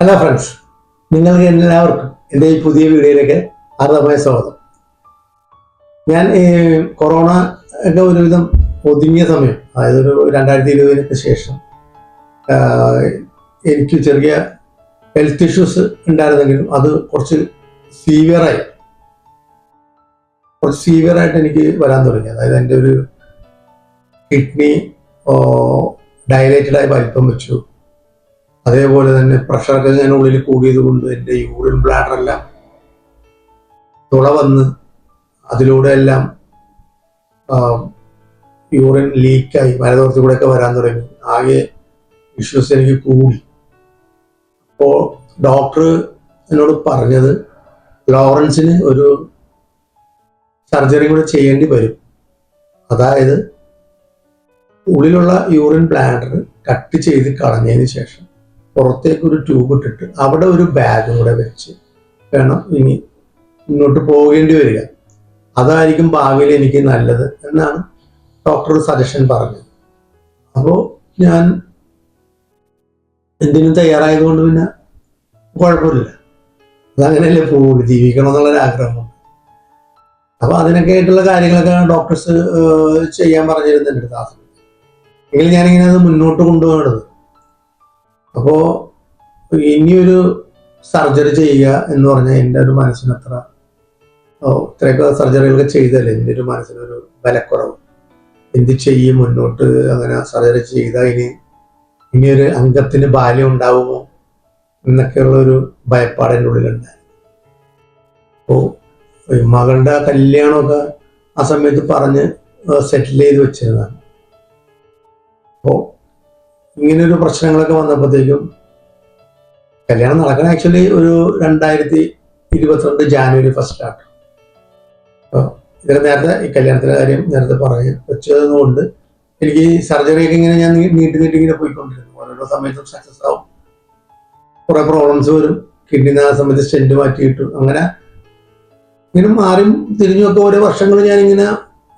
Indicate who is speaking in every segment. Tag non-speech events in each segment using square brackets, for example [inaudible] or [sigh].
Speaker 1: Hello friends നിങ്ങൾക്ക് എല്ലാവർക്കും എന്റെ ഈ പുതിയ വീഡിയോയിലേക്ക് അർഹമായ സ്വാഗതം. ഞാൻ ഈ കൊറോണ ഒക്കെ ഒരുവിധം ഒതുങ്ങിയ സമയം അതായത് ഒരു രണ്ടായിരത്തി ഇരുപതിനൊക്കെ ശേഷം എനിക്ക് ചെറിയ ഹെൽത്ത് ഇഷ്യൂസ് ഉണ്ടായിരുന്നെങ്കിലും അത് കുറച്ച് സീവിയറായി കുറച്ച് സീവിയറായിട്ട് എനിക്ക് വരാൻ തുടങ്ങി. അതായത് എന്റെ ഒരു കിഡ്നി ഡയലേറ്റഡായി വലിപ്പം വെച്ചു. അതേപോലെ തന്നെ പ്രഷറൊക്കെ ഞാൻ ഉള്ളിൽ കൂടിയത് കൊണ്ട് എന്റെ യൂറിൻ ബ്ലാഡറെല്ലാം തുള വന്ന് അതിലൂടെ എല്ലാം യൂറിൻ ലീക്കായി മലതോർത്തി കൂടെ ഒക്കെ വരാൻ തുടങ്ങി. ആകെ ഇഷ്യൂസ് എനിക്ക് കൂടി. അപ്പോൾ ഡോക്ടർ എന്നോട് പറഞ്ഞത് ലോറൻസിന് ഒരു സർജറി കൂടെ ചെയ്യേണ്ടി വരും. അതായത് ഉള്ളിലുള്ള യൂറിൻ ബ്ലാഡർ കട്ട് ചെയ്ത് കളഞ്ഞതിന് ശേഷം. പുറത്തേക്ക് ഒരു ട്യൂബ് ഇട്ടിട്ട് അവിടെ ഒരു ബാഗും കൂടെ വെച്ച് വേണം ഇനി മുന്നോട്ട് പോകേണ്ടി വരിക. അതായിരിക്കും ഭാവിയിൽ എനിക്ക് നല്ലത് എന്നാണ് ഡോക്ടർ സജഷൻ പറഞ്ഞത്. അപ്പോൾ ഞാൻ എന്തിനും തയ്യാറായതുകൊണ്ട് പിന്നെ കുഴപ്പമില്ല. അതങ്ങനെയല്ലേ പോകുള്ളൂ ജീവിക്കണം എന്നുള്ളൊരു അപ്പോൾ അപ്പൊ അതിനൊക്കെ ആയിട്ടുള്ള കാര്യങ്ങളൊക്കെ ഡോക്ടേഴ്സ് ചെയ്യാൻ പറഞ്ഞിരുന്നു എന്റെ അടുത്ത് ആ ഞാനിങ്ങനെ അത് മുന്നോട്ട് കൊണ്ടുപോകണത് അപ്പോ ഇനിയൊരു സർജറി ചെയ്യുക എന്ന് പറഞ്ഞാൽ എന്റെ ഒരു മനസ്സിന് അത്ര ഓ ഇത്രയൊക്കെ സർജറികളൊക്കെ ചെയ്തല്ലേ? എന്റെ ഒരു മനസ്സിനൊരു ബലക്കുറവ്. എന്ത് ചെയ്യും മുന്നോട്ട്? അങ്ങനെ സർജറി ചെയ്താൽ ഇനി ഇനിയൊരു അംഗത്തിന് ബാല്യം ഉണ്ടാവുമോ? എന്നൊക്കെയുള്ള ഒരു ഭയപ്പാട് എന്റെ ഉള്ളിലുണ്ടായി അപ്പോൾ മകളുടെ കല്യാണമൊക്കെ ആ സമയത്ത് പറഞ്ഞ് സെറ്റിൽ ചെയ്ത് വെച്ചിരുന്നതാണ്. അപ്പോൾ ഇങ്ങനൊരു പ്രശ്നങ്ങളൊക്കെ വന്നപ്പോഴത്തേക്കും കല്യാണം നടക്കണ ആക്ച്വലി ഒരു രണ്ടായിരത്തി ഇരുപത്തിരണ്ട് ജാനുവരി ഫസ്റ്റ് ആണ്. അപ്പോൾ ഇതിന് നേരത്തെ ഈ കല്യാണത്തിന്റെ കാര്യം നേരത്തെ പറഞ്ഞു വെച്ചതുകൊണ്ട് എനിക്ക് ഈ സർജറിയൊക്കെ ഇങ്ങനെ ഞാൻ നീട്ടി നീട്ടി ഇങ്ങനെ പോയിക്കൊണ്ടിരുന്നു. ഓരോരോ സമയത്തും സക്സസ് ആവും. കുറേ പ്രോബ്ലംസ് വരും. കിഡ്നി ആ സമയത്ത് സ്റ്റെന്റ് മാറ്റിയിട്ടു. അങ്ങനെ ഇങ്ങനെ മാറിയും തിരിഞ്ഞൊക്കെ ഓരോ വർഷങ്ങൾ ഞാൻ ഇങ്ങനെ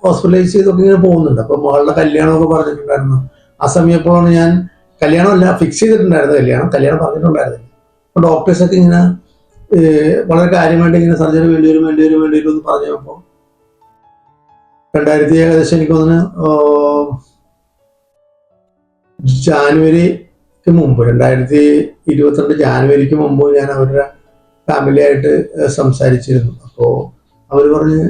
Speaker 1: ഹോസ്പിറ്റലൈസ് ചെയ്തൊക്കെ ഇങ്ങനെ പോകുന്നുണ്ട്. അപ്പോൾ മകളുടെ കല്യാണമൊക്കെ പറഞ്ഞിട്ടുണ്ടായിരുന്നു. ആ സമയപ്പോഴാണ് ഞാൻ കല്യാണമല്ല ഫിക്സ് ചെയ്തിട്ടുണ്ടായിരുന്നു കല്യാണം. കല്യാണം പറഞ്ഞിട്ടുണ്ടായിരുന്നു ഡോക്ടേഴ്സൊക്കെ ഇങ്ങനെ വളരെ കാര്യമായിട്ട് ഇങ്ങനെ സർജറി വേണ്ടി വരും വേണ്ടി വരും വേണ്ടി വരും എന്ന് പറഞ്ഞപ്പോൾ രണ്ടായിരത്തി ഏകദേശം എനിക്ക് തോന്നുന്നു ജാനുവരിക്ക് മുമ്പ് രണ്ടായിരത്തി ഇരുപത്തിരണ്ട് ജാനുവരിക്ക് മുമ്പ് ഞാൻ അവരുടെ ഫാമിലി ആയിട്ട് ഏഹ്, സംസാരിച്ചിരുന്നു. അപ്പോൾ അവർ പറഞ്ഞ്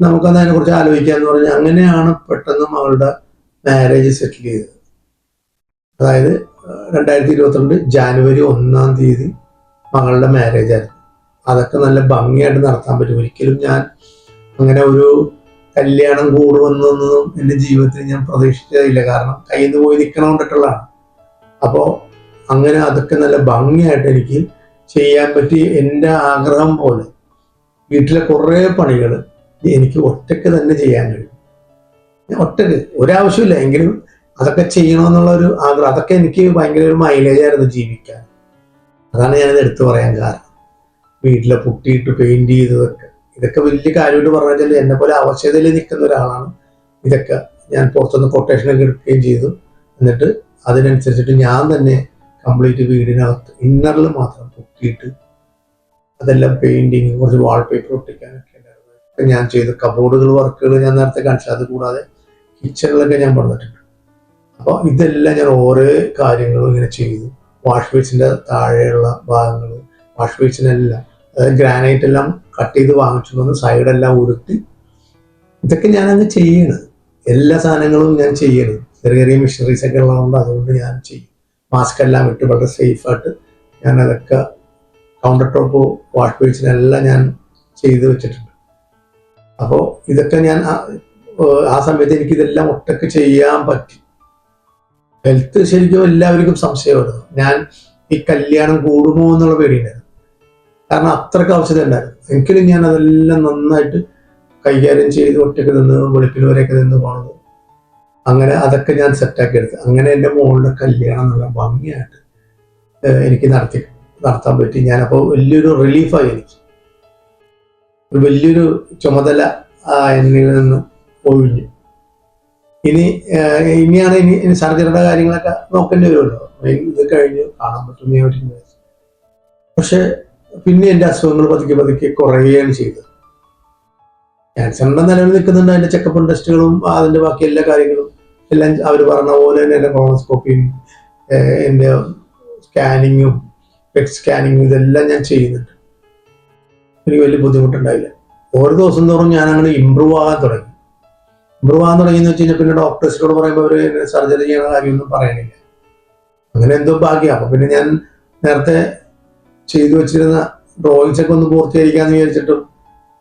Speaker 1: നമുക്കന്ന് അതിനെക്കുറിച്ച് ആലോചിക്കാന്ന് പറഞ്ഞ് അങ്ങനെയാണ് പെട്ടെന്ന് അവളുടെ മാരേജ് സെറ്റിൽ ചെയ്തത്. അതായത് രണ്ടായിരത്തി ഇരുപത്തിരണ്ട് ജാനുവരി ഒന്നാം തീയതി മകളുടെ മാരേജ് ആയിരുന്നു. അതൊക്കെ നല്ല ഭംഗിയായിട്ട് നടത്താൻ പറ്റും. ഒരിക്കലും ഞാൻ അങ്ങനെ ഒരു കല്യാണം കൂടുമെന്നൊന്നും എന്റെ ജീവിതത്തിൽ ഞാൻ പ്രതീക്ഷിച്ചതില്ല. കാരണം കയ്യിൽ നിന്ന് പോയി നിൽക്കണം കൊണ്ടിട്ടുള്ളതാണ്. അപ്പോൾ അങ്ങനെ അതൊക്കെ നല്ല ഭംഗിയായിട്ട് എനിക്ക് ചെയ്യാൻ പറ്റി എന്റെ ആഗ്രഹം പോലെ. വീട്ടിലെ കുറേ പണികൾ എനിക്ക് ഒറ്റയ്ക്ക് തന്നെ ചെയ്യാൻ കഴിയും. ഞാൻ ഒറ്റയ്ക്ക് ഒരാവശ്യമില്ല. എങ്കിലും അതൊക്കെ ചെയ്യണമെന്നുള്ള ഒരു ആഗ്രഹം. അതൊക്കെ എനിക്ക് ഭയങ്കര ഒരു മൈലേജ് ആയിരുന്നു ജീവിക്കാൻ. അതാണ് ഞാനിത് എടുത്തു പറയാൻ കാരണം. വീട്ടിലെ പുട്ടിയിട്ട് പെയിന്റ് ചെയ്തതൊക്കെ. ഇതൊക്കെ വലിയ കാര്യമായിട്ട് പറഞ്ഞാൽ എന്നെ പോലെ അവശതയിൽ നിൽക്കുന്ന ഒരാളാണ്. ഇതൊക്കെ ഞാൻ പുറത്തുനിന്ന് കൊട്ടേഷനൊക്കെ എടുക്കുകയും ചെയ്തു. എന്നിട്ട് അതിനനുസരിച്ചിട്ട് ഞാൻ തന്നെ കംപ്ലീറ്റ് വീടിനകത്ത് ഇന്നറിൽ മാത്രം പൊട്ടിയിട്ട് അതെല്ലാം പെയിന്റിങ് കുറച്ച് വാൾപേപ്പർ ഒട്ടിക്കാനൊക്കെ ഉണ്ടായിരുന്നു. ഞാൻ ചെയ്തു കബോർഡുകൾ വർക്കുകൾ ഞാൻ നേരത്തെ കാണിച്ചത് കൂടാതെ കിച്ചണിലൊക്കെ ഞാൻ പറഞ്ഞിട്ടുണ്ട് അപ്പോൾ ഇതെല്ലാം ഞാൻ ഓരോ കാര്യങ്ങളും ഇങ്ങനെ ചെയ്തു. വാഷ് ബേസിന്റെ താഴെയുള്ള ഭാഗങ്ങൾ വാഷ് ബേസിനെല്ലാം അതായത് ഗ്രാനൈറ്റ് എല്ലാം കട്ട് ചെയ്ത് വാങ്ങിച്ചു വന്ന് സൈഡെല്ലാം ഉരുട്ടി. ഇതൊക്കെ ഞാൻ അങ്ങ് ചെയ്യണം. എല്ലാ സാധനങ്ങളും ഞാൻ ചെയ്യണം. ചെറിയ ചെറിയ മിഷനറീസ് ഒക്കെ ഉള്ളതുകൊണ്ട് അതുകൊണ്ട് ഞാൻ ചെയ്യും. മാസ്ക് എല്ലാം ഇട്ട് വളരെ സേഫായിട്ട് ഞാൻ അതൊക്കെ കൗണ്ടർ ടോപ്പ് വാഷ് ബേസിനെല്ലാം ഞാൻ ചെയ്ത് വെച്ചിട്ടുണ്ട്. അപ്പോൾ ഇതൊക്കെ ഞാൻ ആ- സമയത്ത് എനിക്കിതെല്ലാം ഒട്ടൊക്കെ ചെയ്യാൻ പറ്റി. ഹെൽത്ത് ശരിക്കും എല്ലാവർക്കും സംശയമായിരുന്നു ഞാൻ ഈ കല്യാണം കൂടുമോ എന്നുള്ള പേടിയുണ്ടായിരുന്നു. കാരണം അത്രയ്ക്ക് ആവശ്യത ഉണ്ടായിരുന്നു. എങ്കിലും ഞാൻ അതെല്ലാം നന്നായിട്ട് കൈകാര്യം ചെയ്ത് ഒറ്റയ്ക്ക് നിന്ന് വെളുപ്പിൽ വരെയൊക്കെ നിന്ന് പോണത്. അങ്ങനെ അതൊക്കെ ഞാൻ സെറ്റാക്കി എടുത്തു. അങ്ങനെ എന്റെ മോളുടെ കല്യാണം നല്ല ഭംഗിയായിട്ട് എനിക്ക് നടത്തി നടത്താൻ പറ്റി. ഞാനപ്പോൾ വലിയൊരു റിലീഫായി എനിക്ക്. ഒരു വലിയൊരു ചുമതല എന്നിൽ നിന്ന് ഒഴിഞ്ഞു. ഇനി ഇനിയാണ് ഇനി ഇനി സർജറിയുടെ കാര്യങ്ങളൊക്കെ നോക്കേണ്ടി വരുമല്ലോ. ഇത് കഴിഞ്ഞ് കാണാൻ പറ്റും ഞാൻ പക്ഷെ പിന്നെ എന്റെ അസുഖങ്ങൾ പതുക്കെ പതുക്കെ കുറയുകയാണ് ചെയ്തത്. ക്യാൻസറിന്റെ നിലവിൽ നിൽക്കുന്നുണ്ട്. അതിന്റെ ചെക്കപ്പും ടെസ്റ്റുകളും അതിന്റെ ബാക്കി എല്ലാ കാര്യങ്ങളും എല്ലാം അവർ പറഞ്ഞ പോലെ തന്നെ എന്റെ കോളോസ്കോപ്പിയും എന്റെ സ്കാനിങ്ങും പെറ്റ് സ്കാനിങ്ങും ഇതെല്ലാം ഞാൻ ചെയ്യുന്നുണ്ട്. എനിക്ക് വലിയ ബുദ്ധിമുട്ടുണ്ടായില്ല. ഓരോ ദിവസം തോറും ഞാൻ അങ്ങനെ ഇമ്പ്രൂവ് ആകാൻ തുടങ്ങി. ഇമ്പ്രൂവ് ആകാൻ തുടങ്ങിയെന്ന് വെച്ച് കഴിഞ്ഞാൽ പിന്നെ ഡോക്ടേഴ്സിനോട് പറയുമ്പോൾ അവർ സർജറി ചെയ്യണ കാര്യമൊന്നും പറയണില്ല. അങ്ങനെ എന്തോ ഭാഗ്യം. അപ്പൊ പിന്നെ ഞാൻ നേരത്തെ ചെയ്തു വെച്ചിരുന്ന ഡ്രോയിങ്സ് ഒക്കെ ഒന്ന് പൂർത്തീകരിക്കാന്ന് വിചാരിച്ചിട്ടും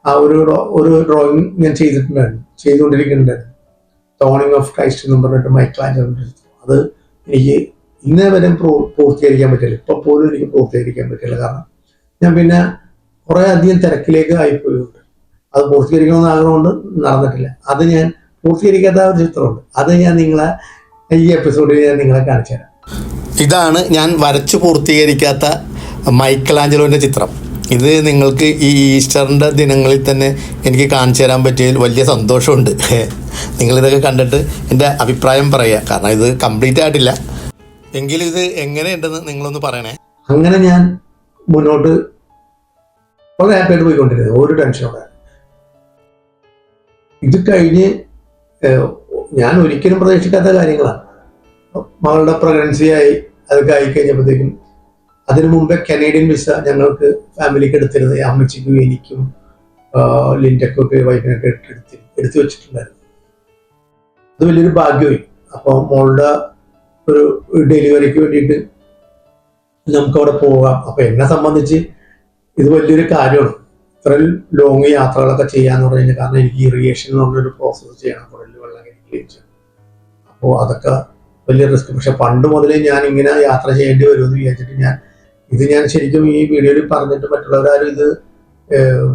Speaker 1: ആ ഒരു ഒരു ഡ്രോയിങ് ഞാൻ ചെയ്തിട്ടുണ്ടായിരുന്നു. ചെയ്തുകൊണ്ടിരിക്കുന്നുണ്ടായിരുന്നു ടോണിങ് ഓഫ് ക്രൈസ്റ്റ് എന്ന് പറഞ്ഞിട്ട് മൈക്ലാഞ്ചറിന്റെ അത് എനിക്ക് ഇന്നേ വരെ പൂർത്തീകരിക്കാൻ പറ്റില്ല. ഇപ്പൊ പോലും എനിക്ക് പൂർത്തീകരിക്കാൻ പറ്റില്ല. കാരണം ഞാൻ പിന്നെ കുറെ അധികം തിരക്കിലേക്ക് ആയിപ്പോയിട്ടുണ്ട് അത് പൂർത്തീകരിക്കണമെന്ന് ആഗ്രഹമുണ്ട് നടന്നിട്ടില്ല. അത് ഞാൻ പൂർത്തീകരിക്കാത്ത ഒരു ചിത്രമുണ്ട്. അത് ഞാൻ നിങ്ങളെ ഈ എപ്പിസോഡിൽ ഞാൻ നിങ്ങളെ കാണിച്ചു തരാം.
Speaker 2: ഇതാണ് ഞാൻ വരച്ചു പൂർത്തീകരിക്കാത്ത മൈക്കൽ ആഞ്ചലോന്റെ ചിത്രം. ഇത് നിങ്ങൾക്ക് ഈ ഈസ്റ്ററിന്റെ ദിനങ്ങളിൽ തന്നെ എനിക്ക് കാണിച്ചു തരാൻ പറ്റിയതിൽ വലിയ സന്തോഷമുണ്ട്. [laughs] നിങ്ങളിതൊക്കെ കണ്ടിട്ട് എന്റെ അഭിപ്രായം പറയുക. കാരണം ഇത് കംപ്ലീറ്റ് ആയിട്ടില്ല. എങ്കിലും ഇത് എങ്ങനെയുണ്ടെന്ന് നിങ്ങളൊന്ന് പറയണേ.
Speaker 1: അങ്ങനെ ഞാൻ മുന്നോട്ട് വളരെ ഹാപ്പിയായിട്ട് പോയിക്കൊണ്ടിരുന്നത് ഒരു ടെൻഷനോടെ ഇത് കഴിഞ്ഞ് ഞാൻ ഒരിക്കലും പ്രതീക്ഷിക്കാത്ത കാര്യങ്ങളാണ് മകളുടെ പ്രഗ്നൻസി ആയി അതൊക്കെ കായി കഴിഞ്ഞപ്പോഴത്തേക്കും അതിനു മുമ്പേ കനേഡിയൻ വിസ ഞങ്ങൾക്ക് ഫാമിലിക്ക് എടുത്തിരുന്നത്. അമ്മച്ചിക്കും എനിക്കും ലിൻഡക്കൊക്കെ വൈഫിനൊക്കെ എടുത്ത് എടുത്തു വെച്ചിട്ടുണ്ടായിരുന്നു. അത് വലിയൊരു ഭാഗ്യമായി. അപ്പോൾ മോളുടെ ഒരു ഡെലിവറിക്ക് വേണ്ടിയിട്ട് നമുക്ക് അവിടെ പോകാം. അപ്പോൾ എന്നെ സംബന്ധിച്ച് ഇത് വലിയൊരു കാര്യമാണ്. ഇത്ര ലോങ് യാത്രകളൊക്കെ ചെയ്യാന്ന് പറഞ്ഞു കഴിഞ്ഞാൽ കാരണം എനിക്ക് ഇറിഗേഷൻ എന്ന് പറഞ്ഞൊരു പ്രോസസ്സ് ചെയ്യണം വെള്ളം അപ്പോൾ അതൊക്കെ വലിയ റിസ്ക് പക്ഷെ പണ്ട് മുതലേ ഞാൻ ഇങ്ങനെ യാത്ര ചെയ്യേണ്ടി വരുമെന്ന് വിചാരിച്ചിട്ട് ഞാൻ ഇത് ഞാൻ ശരിക്കും ഈ വീഡിയോയിൽ പറഞ്ഞിട്ട് മറ്റുള്ളവരാരും ഇത്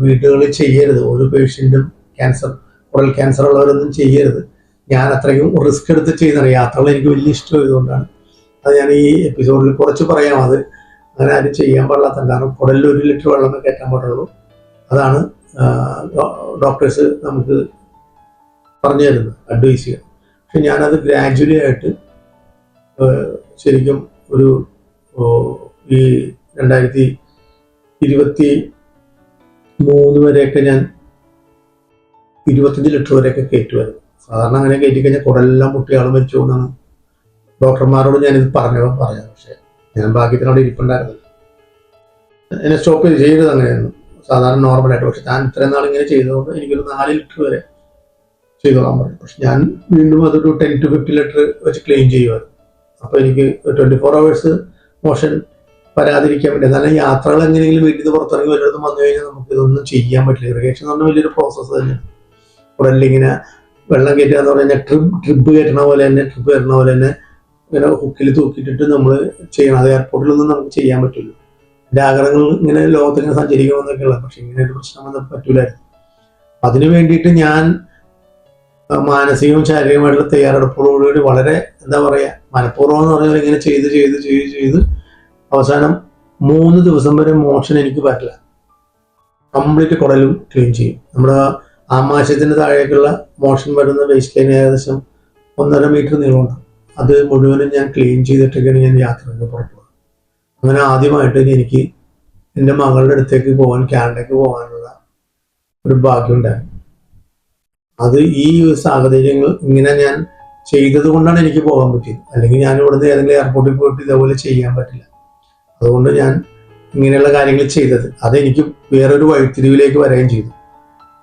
Speaker 1: വീടുകളിൽ ചെയ്യരുത്. ഒരു പേഷ്യന്റും ക്യാൻസർ കുടൽ ക്യാൻസർ ഉള്ളവരൊന്നും ചെയ്യരുത്. ഞാൻ അത്രയും റിസ്ക് എടുത്ത് ചെയ്യുന്നതാണ്. യാത്രകൾ എനിക്ക് വലിയ ഇഷ്ടമായതുകൊണ്ടാണ്. അത് ഞാൻ ഈ എപ്പിസോഡിൽ കുറച്ച് പറയാം. അത് അങ്ങനെ ആരും ചെയ്യാൻ പാടില്ലാത്ത കാരണം കുടലിൽ ഒരു ലിറ്റർ വെള്ളമേ കയറ്റാൻ പാടുള്ളൂ. അതാണ് ഡോക്ടേഴ്സ് നമുക്ക് പറഞ്ഞു തരുന്നത് അഡ്വൈസ് ചെയ്യാൻ. പക്ഷെ ഞാനത് ഗ്രാജുവലി ആയിട്ട് ശരിക്കും ഒരു ഈ രണ്ടായിരത്തി ഇരുപത്തി മൂന്ന് വരെയൊക്കെ ഞാൻ ഇരുപത്തഞ്ച് ലിറ്റർ വരെയൊക്കെ കയറ്റുമായിരുന്നു. സാധാരണ അങ്ങനെ കയറ്റി കഴിഞ്ഞാൽ കുടലെല്ലാം മുട്ടിയാൾ മരിച്ചു എന്നാണ് ഡോക്ടർമാരോട് ഞാനിത് പറഞ്ഞപ്പോൾ പറയാം. പക്ഷേ ഞാൻ ഭാഗ്യത്തിനോട് ഇരിപ്പുണ്ടായിരുന്നു എന്നെ സ്റ്റോപ്പ് ചെയ്ത് ചെയ്തത് അങ്ങനെയായിരുന്നു സാധാരണ നോർമലായിട്ട് പക്ഷെ ഞാൻ ഇത്രയും നാൾ ഇങ്ങനെ ചെയ്തതുകൊണ്ട് എനിക്കൊരു നാല് ലിറ്റർ വരെ ചെയ്തോളാൻ പറഞ്ഞു. പക്ഷെ ഞാൻ വീണ്ടും അതൊരു ടെൻ ടു ഫിഫ്റ്റി ലിറ്റർ വെച്ച് ക്ലീൻ ചെയ്യുമായിരുന്നു അപ്പോൾ എനിക്ക് ട്വന്റി ഫോർ അവേഴ്സ് മോഷൻ വരാതിരിക്കാൻ വേണ്ടി എന്നാലും യാത്രകൾ എങ്ങനെയെങ്കിലും വീട്ടിൽ നിന്ന് പുറത്തിറങ്ങി വല്ലയിടത്തും വന്നു കഴിഞ്ഞാൽ നമുക്ക് ഇതൊന്നും ചെയ്യാൻ പറ്റില്ല. ഇറിഗേഷൻ എന്ന് പറഞ്ഞാൽ വലിയൊരു പ്രോസസ്സ് തന്നെയാണ് ഉടലിങ്ങനെ വെള്ളം കയറ്റുക എന്ന് പറഞ്ഞാൽ ട്രിപ്പ് ട്രിപ്പ് കയറ്റണ പോലെ തന്നെ ട്രിപ്പ് കയറ്റണ പോലെ തന്നെ ഇങ്ങനെ ഹുക്കിൽ തൂക്കിയിട്ടിട്ട് നമ്മൾ ചെയ്യണം. അത് എയർപോർട്ടിലൊന്നും നമുക്ക് ചെയ്യാൻ പറ്റില്ല. എന്റെ ഇങ്ങനെ ലോകത്തിങ്ങനെ സഞ്ചരിക്കുമെന്നൊക്കെയുള്ള പക്ഷെ ഇങ്ങനെ ഒരു പ്രശ്നം വന്നാൽ പറ്റൂലായിരുന്നു. അതിനു വേണ്ടിയിട്ട് ഞാൻ മാനസികവും ശാരീരികമായിട്ടുള്ള തയ്യാറെടുപ്പോടുകൂടി വളരെ എന്താ പറയുക മനഃപൂർവം എന്ന് പറഞ്ഞാൽ ഇങ്ങനെ ചെയ്ത് ചെയ്ത് ചെയ്ത് ചെയ്ത് അവസാനം മൂന്ന് ദിവസം വരെ മോഷൻ എനിക്ക് പറ്റില്ല. കംപ്ലീറ്റ് കുടലും ക്ലീൻ ചെയ്യും. നമ്മുടെ ആമാശയത്തിന് താഴേക്കുള്ള മോഷൻ വരുന്ന വേസ്റ്റ് ലൈൻ ഏകദേശം ഒന്നര മീറ്റർ നീളമുണ്ട്. അത് മുഴുവനും ഞാൻ ക്ലീൻ ചെയ്തിട്ടൊക്കെയാണ് ഞാൻ യാത്രയ്ക്ക് പുറത്തു അങ്ങനെ ആദ്യമായിട്ട് എനിക്ക് എന്റെ മകളുടെ അടുത്തേക്ക് പോകാൻ കാനഡയ്ക്ക് പോകാനുള്ള ഒരു ഭാഗ്യം ഉണ്ടായിരുന്നു. അത് ഈ സാഹചര്യങ്ങൾ ഇങ്ങനെ ഞാൻ ചെയ്തത് കൊണ്ടാണ് എനിക്ക് പോകാൻ പറ്റിയത്. അല്ലെങ്കിൽ ഞാൻ ഇവിടുന്ന് ഏതെങ്കിലും എയർപോർട്ടിൽ പോയിട്ട് ഇതേപോലെ ചെയ്യാൻ പറ്റില്ല. അതുകൊണ്ട് ഞാൻ ഇങ്ങനെയുള്ള കാര്യങ്ങൾ ചെയ്തത്. അതെനിക്ക് വേറൊരു വഴിത്തിരിവിലേക്ക് വരികയും ചെയ്തു.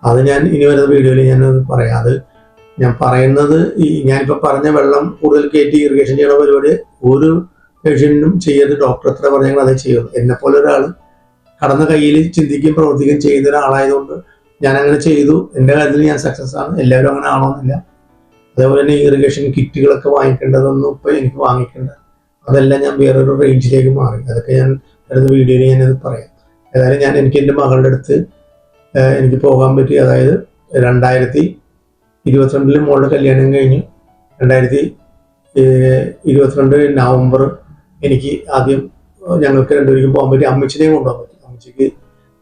Speaker 1: അത് ഞാൻ ഇനി വരുന്ന വീഡിയോയിൽ ഞാൻ പറയാം. അത് ഞാൻ പറയുന്നത് ഈ ഞാനിപ്പോൾ പറഞ്ഞ വെള്ളം കൂടുതൽ കയറ്റി ഇറിഗേഷൻ ചെയ്യണ പരിപാടി ഒരു പേഷ്യന്റിനും ചെയ്യരുത് ഡോക്ടർ എത്ര പറഞ്ഞാൽ അതേ ചെയ്യുള്ളൂ എന്നെപ്പോലെ ഒരാൾ കടന്ന കയ്യിൽ ചിന്തിക്കുകയും പ്രവർത്തിക്കുകയും ചെയ്യുന്ന ഒരാളായതുകൊണ്ട് ഞാൻ അങ്ങനെ ചെയ്തു. എന്റെ കാര്യത്തിൽ ഞാൻ സക്സസ് ആണ്. എല്ലാവരും അങ്ങനെ ആണോന്നില്ല അതേപോലെ തന്നെ ഇറിഗേഷൻ കിറ്റുകളൊക്കെ വാങ്ങിക്കേണ്ടതൊന്നും ഇപ്പോൾ എനിക്ക് വാങ്ങിക്കേണ്ട. അതെല്ലാം ഞാൻ വേറൊരു റേഞ്ചിലേക്ക് മാറി. അതൊക്കെ ഞാൻ അടുത്ത വീഡിയോയിൽ ഞാനത് പറയാം. ഏതായാലും ഞാൻ എനിക്ക് എന്റെ മകളുടെ അടുത്ത് എനിക്ക് പോകാൻ പറ്റി. അതായത് രണ്ടായിരത്തി ഇരുപത്തിരണ്ടിൽ മോളുടെ കല്യാണം കഴിഞ്ഞു. രണ്ടായിരത്തി ഇരുപത്തിരണ്ട് നവംബർ എനിക്ക് ആദ്യം ഞങ്ങൾക്ക് രണ്ടുപേർക്കും പോകാൻ പറ്റി. അമ്മച്ചിനെയും കൊണ്ടുപോകാൻ പറ്റി. അമ്മച്ചിക്ക്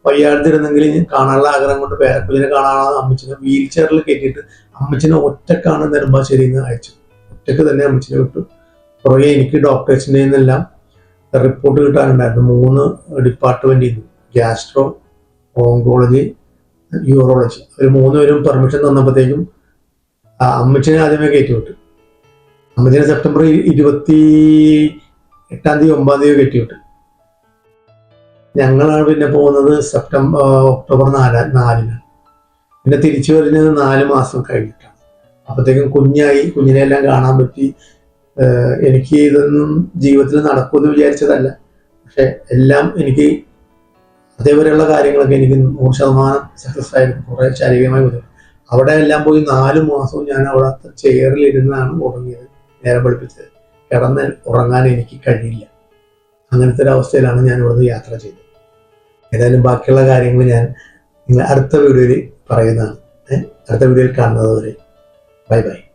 Speaker 1: വയ്യാതിരുന്നെങ്കിൽ കാണാനുള്ള ആഗ്രഹം കൊണ്ട് പേരക്കുഞ്ഞിനെ കാണാനുള്ള അമ്മച്ചിനെ വീൽ ചെയറിൽ കയറ്റിയിട്ട് അമ്മച്ചിനെ ഒറ്റക്കാണ് നെടുമ്പാശ്ശേരിയിൽ നിന്ന് അയച്ചു. ഒറ്റയ്ക്ക് തന്നെ അമ്മച്ചിനെ വിട്ടു. പുറകെ എനിക്ക് ഡോക്ടേഴ്സിന്റെ നിന്നെല്ലാം റിപ്പോർട്ട് കിട്ടാനുണ്ടായിരുന്നു. മൂന്ന് ഡിപ്പാർട്ട്മെന്റിൽ നിന്ന് ഗ്യാസ്ട്രോ ഓങ്കോളജി യൂറോളജി അവർ മൂന്നുപേരും പെർമിഷൻ തന്നപ്പോഴത്തേക്കും അമ്മച്ചിനെ ആദ്യമേ കയറ്റി വിട്ടു. അമ്മച്ചിനെ സെപ്റ്റംബർ ഇരുപത്തി എട്ടാം തീയതി ഒമ്പതാം തീയതി കയറ്റി വിട്ടു. ഞങ്ങളാണ് പിന്നെ പോകുന്നത് സെപ്റ്റംബർ ഒക്ടോബർ നാല് നാലിന്. പിന്നെ തിരിച്ചു വരുന്നത് നാല് മാസം കഴിഞ്ഞിട്ടാണ്. അപ്പോഴത്തേക്കും കുഞ്ഞായി കുഞ്ഞിനെ എല്ലാം കാണാൻ പറ്റി. എനിക്ക് ഇതൊന്നും ജീവിതത്തിൽ നടക്കുമെന്ന് വിചാരിച്ചതല്ല. പക്ഷെ എല്ലാം എനിക്ക് അതേപോലെയുള്ള കാര്യങ്ങളൊക്കെ എനിക്ക് നൂറ് ശതമാനം സക്സസ് ആയിരുന്നു. കുറേ ശാരീരികമായി ബുദ്ധിമുട്ട് അവിടെ എല്ലാം പോയി നാല് മാസവും ഞാൻ അവിടെ ചെയറിൽ ഇരുന്നാണ് ഉറങ്ങിയത് നേരെ പഠിപ്പിച്ചത് കിടന്ന് ഉറങ്ങാൻ എനിക്ക് കഴിയില്ല. അങ്ങനത്തെ ഒരു അവസ്ഥയിലാണ് ഞാൻ ഇവിടുന്ന് യാത്ര ചെയ്തത്. ഏതായാലും ബാക്കിയുള്ള കാര്യങ്ങൾ ഞാൻ നിങ്ങൾ അടുത്ത വീഡിയോയിൽ പറയുന്നതാണ്. അടുത്ത വീഡിയോയിൽ കാണുന്നത് വരെ ബൈ ബൈ.